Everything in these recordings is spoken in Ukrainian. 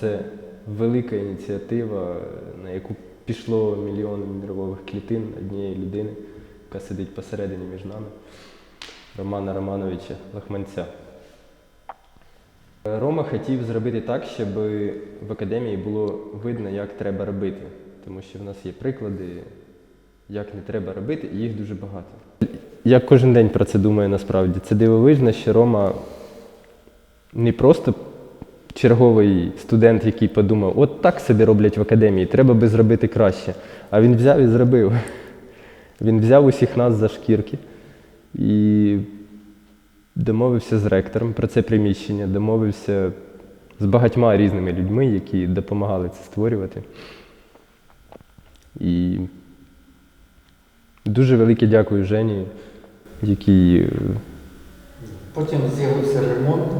Це велика ініціатива, на яку пішло мільйон нервових клітин однієї людини, яка сидить посередині між нами, Романа Романовича Лахманця. Рома хотів зробити так, щоб в академії було видно, як треба робити. Тому що в нас є приклади, як не треба робити, і їх дуже багато. Я кожен день про це думаю насправді. Це дивовижно, що Рома не просто черговий студент, який подумав, от так собі роблять в академії, треба би зробити краще. А він взяв і зробив. Він взяв усіх нас за шкірки і домовився з ректором про це приміщення, домовився з багатьма різними людьми, які допомагали це створювати. І дуже велике дякую Жені, який Потім з'явився ремонт.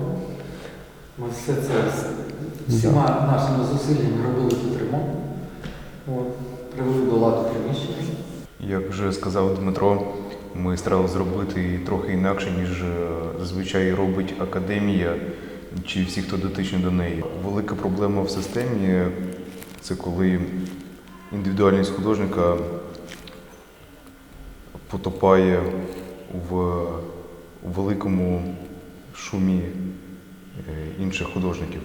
Ми все це всіма нашими зусиллями робили тут ремонт. От, привели до ладу приміщення. Як вже сказав Дмитро, ми старалися зробити трохи інакше, ніж е, зазвичай робить академія чи всі, хто дотичний до неї. Велика проблема в системі це коли індивідуальність художника потопає в великому шумі е, інших художників.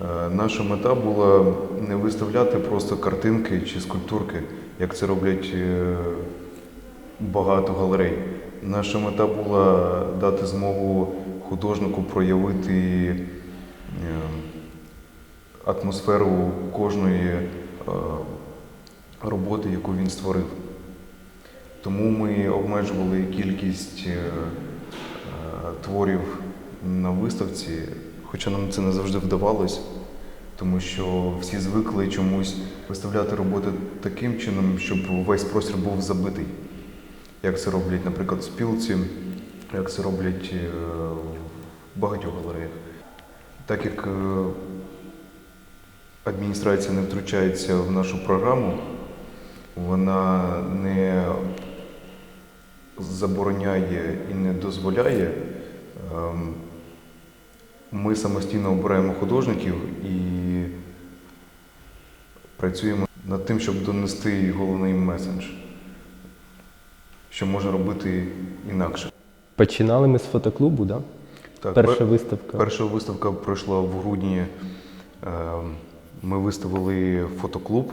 Е, Наша мета була не виставляти просто картинки чи скульптурки, як це роблять е, багато галерей. Наша мета була дати змогу художнику проявити е, атмосферу кожної е, роботи, яку він створив. Тому ми обмежували кількість е, е, творів на виставці, хоча нам це не завжди вдавалось, тому що всі звикли чомусь виставляти роботи таким чином, щоб весь простір був забитий. Як це роблять, наприклад, в спілці, як це роблять е, в багатьох галереях. Так як е, адміністрація не втручається в нашу програму, вона не забороняє і не дозволяє. Ми самостійно обираємо художників і працюємо над тим, щоб донести головний меседж, що можна робити інакше. починали ми з фотоклубу, да? Так, перша пер- виставка. перша виставка пройшла в грудні. Ем, Ми виставили фотоклуб.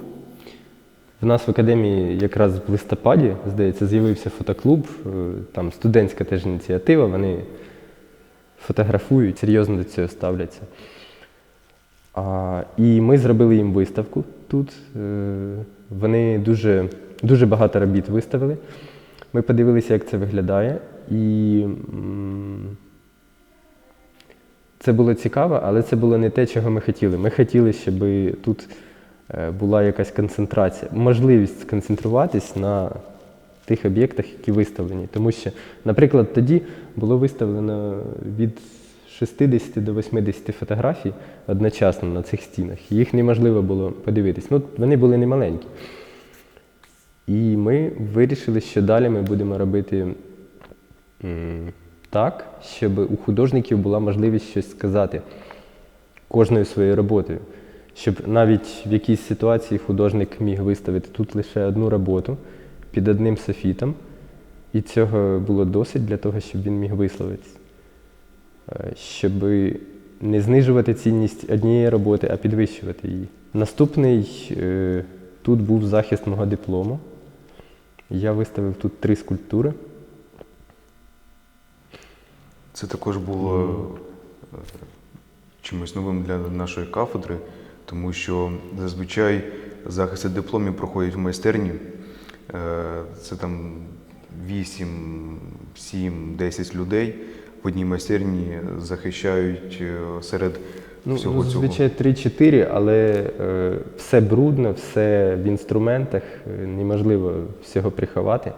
В нас в академії якраз в листопаді, здається, з'явився фотоклуб, е, там студентська теж ініціатива, вони фотографують, серйозно до цього ставляться. А, і ми зробили їм виставку тут. Е, Вони дуже, дуже багато робіт виставили. Ми подивилися, як це виглядає. І це було цікаво, але це було не те, чого ми хотіли. Ми хотіли, щоб тут е, була якась концентрація, можливість сконцентруватись на тих об'єктах, які виставлені. Тому що, наприклад, тоді було виставлено від 60 до 80 фотографій одночасно на цих стінах. Їх неможливо було подивитись. Ну, вони були немаленькі. І ми вирішили, що далі ми будемо робити так, щоб у художників була можливість щось сказати кожною своєю роботою. Щоб навіть в якійсь ситуації художник міг виставити тут лише одну роботу під одним софітом, і цього було досить для того, щоб він міг висловитись. Е, Щоб не знижувати цінність однієї роботи, а підвищувати її. Наступний е, тут був захист мого диплому. Я виставив тут три скульптури. Це також було е, чимось новим для нашої кафедри, тому що зазвичай захисти дипломів проходять в майстерні. Е, Це там 8, 7, 10 людей в одній майстерні захищають е, серед Ну, всього цього. зазвичай 3-4, але е, все брудно, все в інструментах, е, неможливо всього приховати.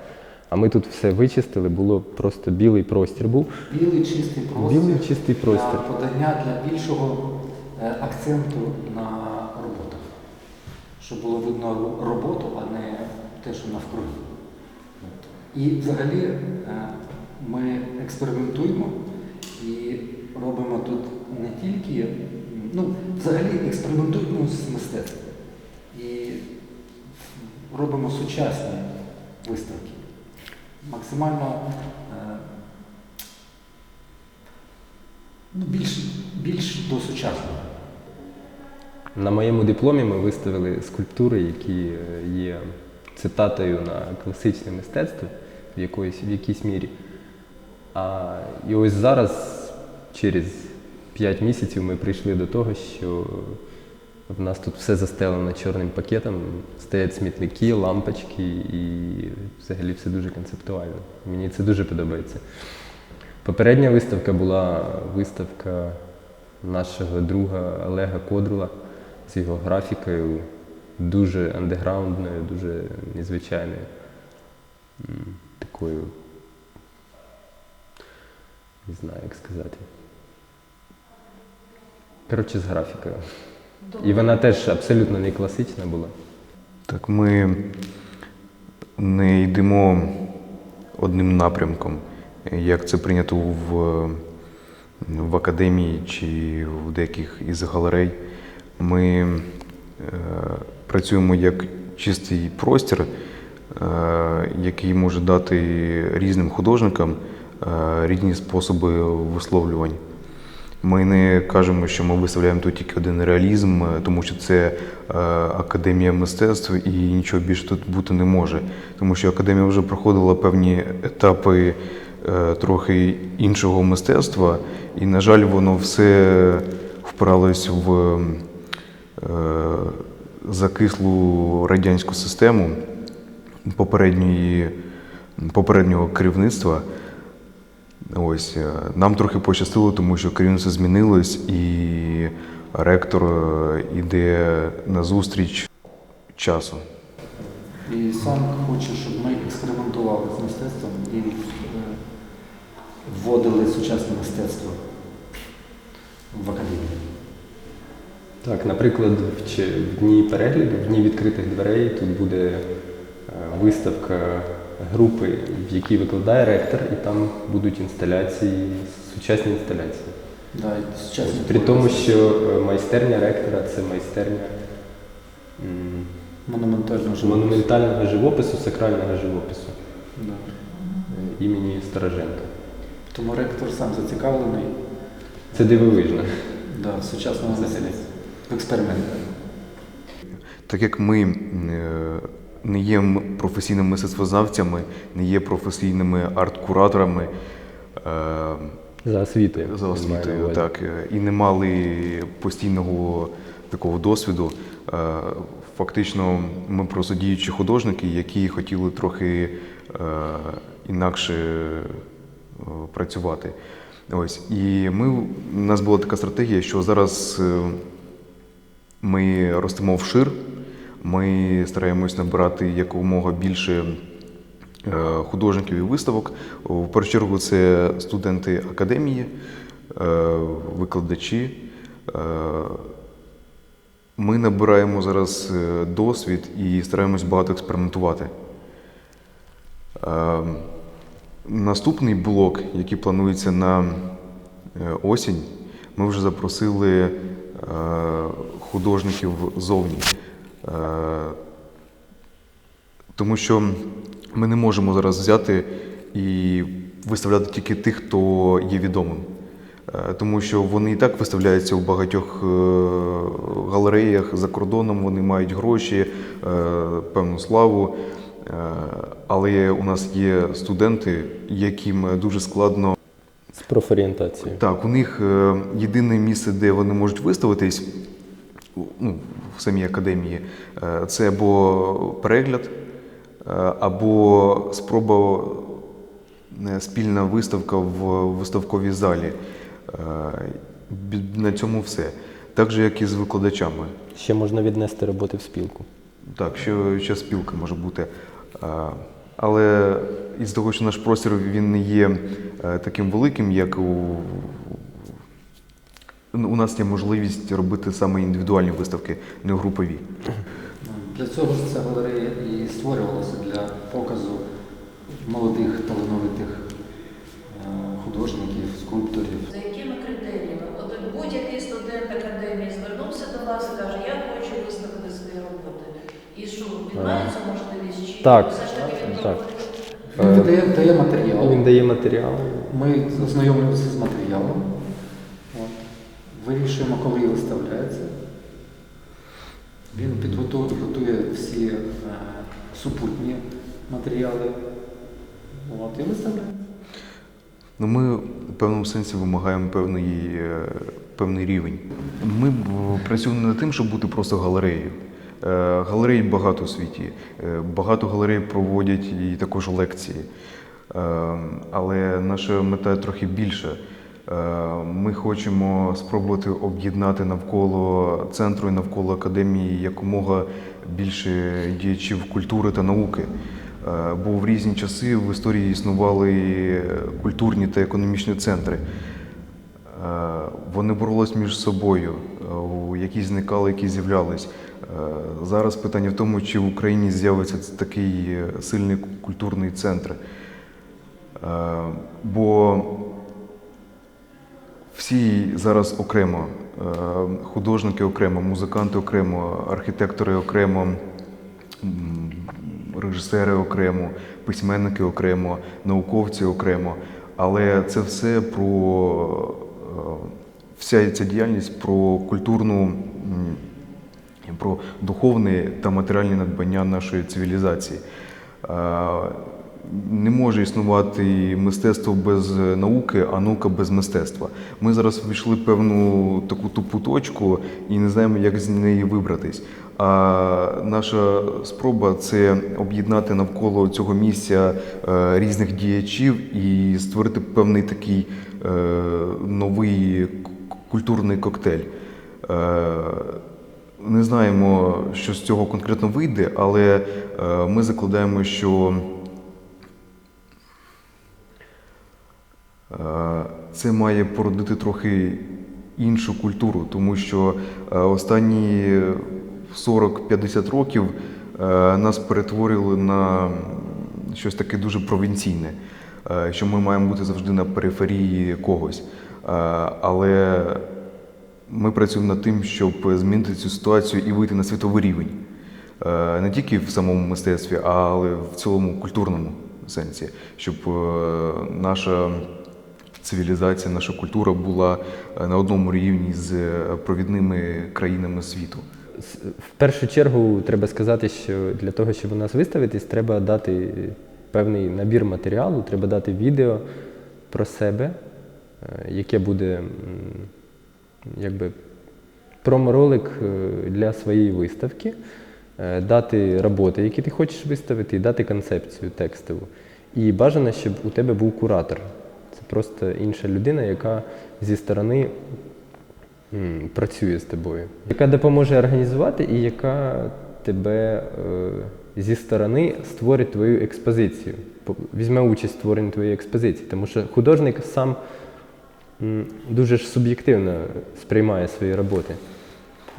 А ми тут все вичистили, було просто білий простір був. Білий чистий простір. Білий чистий простір. Для подання для більшого акценту на роботах. Щоб було видно роботу, а не те, що навкруги. І взагалі е, ми експериментуємо і робимо тут не тільки, ну, взагалі експериментуємо з мистецтвом і робимо сучасні виставки. Максимально е, ну, більш, більш до сучасного. На моєму дипломі ми виставили скульптури, які е, є цитатою на класичне мистецтво в, якоїсь, в якійсь мірі. А, і ось зараз, через 5 місяців, ми прийшли до того, що в нас тут все застелено чорним пакетом, стоять смітники, лампочки і взагалі все дуже концептуально. Мені це дуже подобається. Попередня виставка була виставка нашого друга Олега Кодрула з його графікою, дуже андеграундною, дуже незвичайною. Такою. Не знаю, як сказати. Коротше, з графікою. І вона теж абсолютно не класична була. Так, ми не йдемо одним напрямком, як це прийнято в, в академії чи в деяких із галерей. Ми е, працюємо як чистий простір, е, який може дати різним художникам е, різні способи висловлювань. Ми не кажемо, що ми виставляємо тут тільки один реалізм, е, тому що це академія мистецтв і нічого більше тут бути не може. Тому що академія вже проходила певні етапи трохи іншого мистецтва, і, на жаль, воно все впиралось в закислу радянську систему попередньої, попереднього керівництва. Ось е, нам трохи пощастило, тому що керівництво змінилось, і ректор е, іде на зустріч часу. І сам хоче, щоб ми експериментували з мистецтвом і е, вводили сучасне мистецтво в академію. Так, наприклад, в, чи- в дні перегляду, в дні відкритих дверей тут буде е, виставка групи, в якій викладає ректор, і там будуть інсталяції, сучасні інсталяції. Да, сучасні При тому, що е, майстерня ректора це майстерня м, монументально живопис. монументального живопису, сакрального живопису Да. е, імені Староженка. Тому ректор сам зацікавлений Це дивовижно. да, в сучасному Експерименті. Так як ми е, не є професійними мистецтвознавцями, не є професійними арт-кураторами е, За освітою. за освітою, так, е, і не мали постійного такого досвіду. Фактично, ми просто діючі художники, які хотіли трохи інакше працювати. Ось. І ми, у нас була така стратегія, що зараз ми ростемо вшир, ми стараємось набирати якомога більше е, художників і виставок. В першу чергу це студенти академії, е, викладачі. Е, Ми набираємо зараз досвід і стараємось багато експериментувати. Наступний блок, який планується на осінь, ми вже запросили художників зовні. Е, Тому що ми не можемо зараз взяти і виставляти тільки тих, хто є відомим. Е, Тому що вони і так виставляються у багатьох е, галереях за кордоном, вони мають гроші, певну славу. Але у нас є студенти, яким дуже складно. З профорієнтацією. Так, у них єдине місце, де вони можуть виставитись, ну, в самій академії, е, це або перегляд, е, або спроба е, спільна виставка в виставковій залі. На цьому все. Так же, як і з викладачами. Ще можна віднести роботи в спілку. Так, що ще спілка може бути. Але із того, що наш простір він не є таким великим, як у, Ну, у нас є можливість робити саме індивідуальні виставки, не групові. Для цього ж ця галерея і створювалася для показу молодих талановитих е, художників, скульпторів. За якими критеріями? От будь-який студент академії звернувся до вас і каже, я хочу виставити свої роботи. І що, він можливість? Чи так, все ж таки він так. Він дає, дає матеріал. Він дає матеріал. Ми ознайомлюємося з матеріалом. Вирішуємо, коли виставляється. Він підготує всі е, супутні матеріали. От, і виставляє. Ну, ми в певному сенсі вимагаємо певний, е, певний рівень. Ми працюємо над тим, щоб бути просто галереєю. Е, Галерей багато у світі. Е, Багато галерей проводять і також лекції. Е, Але наша мета трохи більша. Е, Ми хочемо спробувати об'єднати навколо центру і навколо академії якомога більше діячів культури та науки. Е, Бо в різні часи в історії існували культурні та економічні центри. Е, Вони боролись між собою, які зникали, які з'являлись. Зараз питання в тому, чи в Україні з'явиться такий сильний культурний центр. Бо всі зараз окремо, е, художники окремо, музиканти окремо, архітектори окремо, режисери окремо, письменники окремо, науковці окремо. Але це все про е, вся ця діяльність про культурну, про духовне та матеріальне надбання нашої цивілізації. Е, Не може існувати мистецтво без науки, а наука без мистецтва. Ми зараз ввійшли певну таку тупу точку і не знаємо, як з неї вибратись. А наша спроба це об'єднати навколо цього місця е, різних діячів і створити певний такий е, новий культурний коктейль. Е, Не знаємо, що з цього конкретно вийде, але е, ми закладаємо, що це має породити трохи іншу культуру, тому що е, останні 40-50 років е, нас перетворили на щось таке дуже провінційне, е, що ми маємо бути завжди на периферії когось. Е, Але ми працюємо над тим, щоб змінити цю ситуацію і вийти на світовий рівень. Е, Не тільки в самому мистецтві, але в цілому культурному сенсі, щоб е, наша цивілізація, наша культура була е, на одному рівні з е, провідними країнами світу. В першу чергу треба сказати, що для того, щоб у нас виставитись, треба дати певний набір матеріалу, треба дати відео про себе, е, яке буде якби проморолик для своєї виставки, дати роботи, які ти хочеш виставити, і дати концепцію текстову. І бажано, щоб у тебе був куратор. Просто інша людина, яка зі сторони працює з тобою, яка допоможе організувати і яка тебе е, зі сторони створить твою експозицію, візьме участь в створенні твоєї експозиції. Тому що художник сам дуже ж суб'єктивно сприймає свої роботи.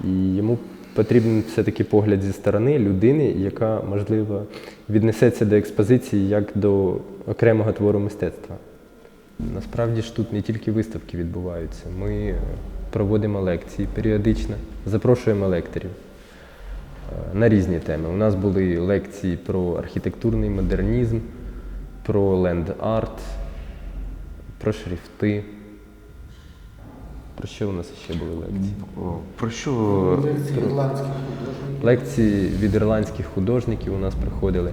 І йому потрібен все-таки погляд зі сторони людини, яка, можливо, віднесеться до експозиції як до окремого твору мистецтва. Насправді ж тут не тільки виставки відбуваються. Ми проводимо лекції періодично, запрошуємо лекторів е, на різні теми. У нас були лекції про архітектурний модернізм, про ленд-арт, про шрифти. Про що у нас ще були лекції? Про що Лекції ірландських художників. Лекції від ірландських художників у нас проходили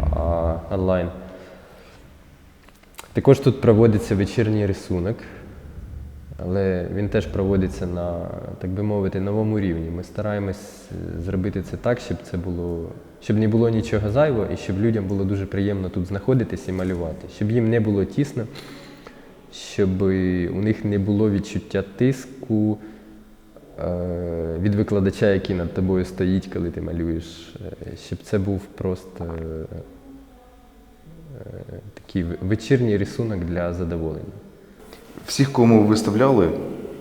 а, онлайн. Також тут проводиться вечірній рисунок, але він теж проводиться на, так би мовити, новому рівні. Ми стараємось е, зробити це так, щоб це було, щоб не було нічого зайвого і щоб людям було дуже приємно тут знаходитись і малювати, щоб їм не було тісно, щоб у них не було відчуття тиску е, від викладача, який над тобою стоїть, коли ти малюєш, е, щоб це був просто такий вечірній рисунок для задоволення. всіх, кому виставляли,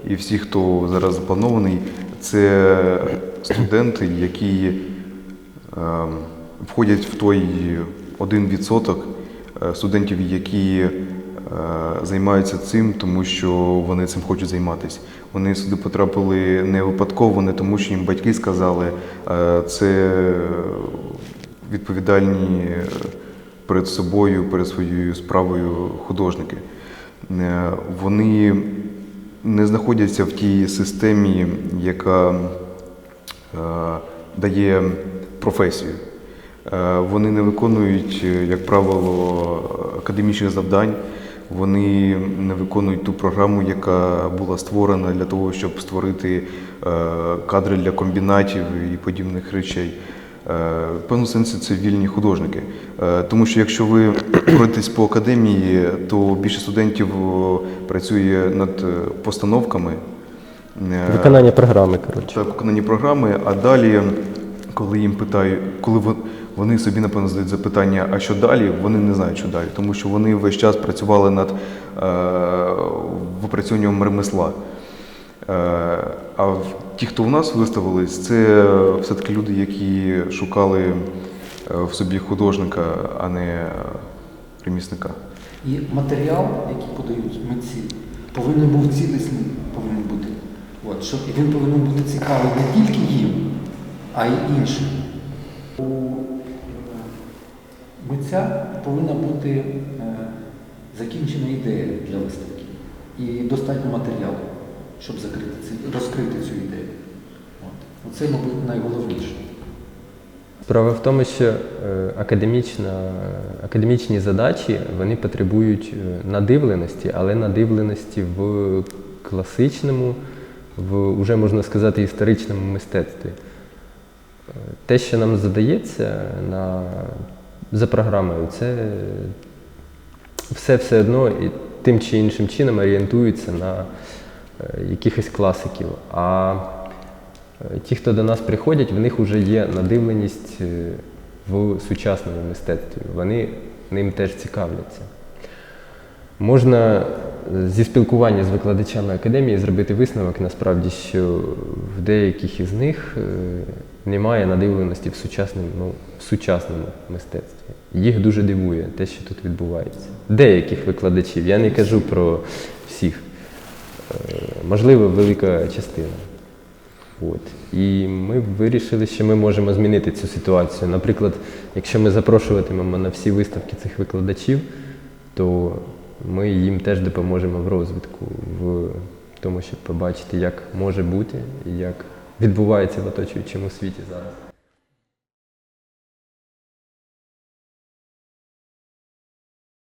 і всі, хто зараз запланований, це студенти, які ем, входять в той один відсоток е, студентів, які займаються цим, тому що вони цим хочуть займатися. Вони сюди потрапили не випадково, не тому, що їм батьки сказали. Е, Це відповідальні е, перед собою, перед своєю справою художники. Е, Вони не знаходяться в тій системі, яка е, дає професію. Е, Вони не виконують, як правило, академічних завдань. Вони не виконують ту програму, яка була створена для того, щоб створити кадри для комбінатів і подібних речей. Е, В певному сенсі це вільні художники. Е, Тому що якщо ви пройдетесь по академії, то більше студентів працює над е, постановками. е, Виконання програми, коротше. так, виконані програми, а далі, коли їм питають, коли вони собі напевно задають запитання, а що далі, вони не знають, що далі, тому що вони весь час працювали над е, випрацьовуванням ремесла. Е, а ті, хто у нас виставились, це все-таки люди, які шукали е, в собі художника, а не е, ремісника. І матеріал, який подають митці, повинен був цілісний повинен бути. От, щоб, він повинен бути цікавий не тільки їм, а й іншим. У е, митця повинна бути закінчена ідея для виставки і достатньо матеріалу, щоб закрити ці, розкрити цю ідею. От. Оце, мабуть, найголовніше. Справа в тому, що е, академічна, академічні задачі вони потребують е, надивленості, але надивленості в класичному, в уже можна сказати, історичному мистецтві. Е, Те, що нам задається на, за програмою, це все все одно і тим чи іншим чином орієнтується на якихось класиків. А Е, Ті, хто до нас приходять, в них вже є надивленість е, в сучасному мистецтві. Вони ним теж цікавляться. Можна е, зі спілкування з викладачами академії зробити висновок насправді, що в деяких із них е, немає надивленості в сучасному, в сучасному мистецтві. Їх дуже дивує те, що тут відбувається. Деяких викладачів, я не кажу про всіх. Е, Можливо, велика частина. От. І ми вирішили, що ми можемо змінити цю ситуацію. Наприклад, якщо ми запрошуватимемо на всі виставки цих викладачів, то ми їм теж допоможемо в розвитку, в тому, щоб побачити, як може бути і як відбувається в оточуючому світі зараз.